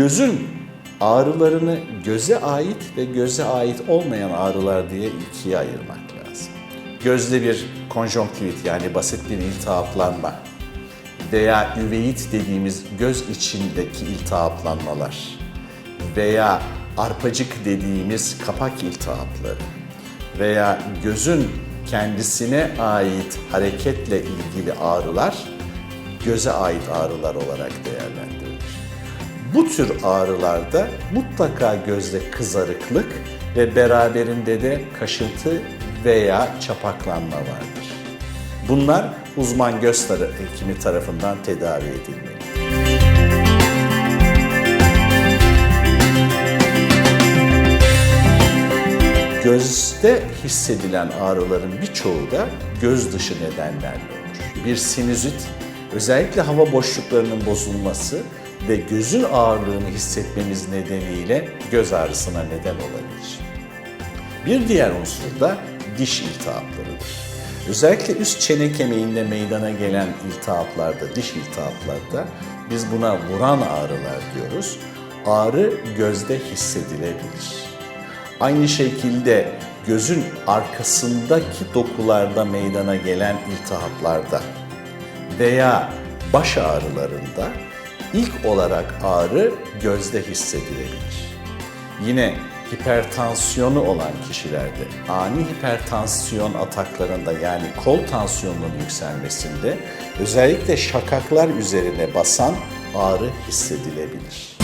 Gözün ağrılarını göze ait ve göze ait olmayan ağrılar diye ikiye ayırmak lazım. Gözde bir konjonktivit yani basit bir iltihaplanma veya üveit dediğimiz göz içindeki iltihaplanmalar veya arpacık dediğimiz kapak iltihapları veya gözün kendisine ait hareketle ilgili ağrılar göze ait ağrılar olarak değerlendirilir. Bu tür ağrılarda mutlaka gözde kızarıklık ve beraberinde de kaşıntı veya çapaklanma vardır. Bunlar uzman göz hekimi tarafından tedavi edilmeli. Gözde hissedilen ağrıların birçoğu da göz dışı nedenlerle olur. Bir sinüzit, özellikle hava boşluklarının bozulması ve gözün ağırlığını hissetmemiz nedeniyle göz ağrısına neden olabilir. Bir diğer unsur da diş iltihaplarıdır. Özellikle üst çene kemiğinde meydana gelen iltihaplarda, diş iltihaplarda biz buna vuran ağrılar diyoruz. Ağrı gözde hissedilebilir. Aynı şekilde gözün arkasındaki dokularda meydana gelen iltihaplarda veya baş ağrılarında ilk olarak ağrı gözde hissedilebilir. Yine hipertansiyonu olan kişilerde ani hipertansiyon ataklarında yani kol tansiyonunun yükselmesinde özellikle şakaklar üzerine basan ağrı hissedilebilir.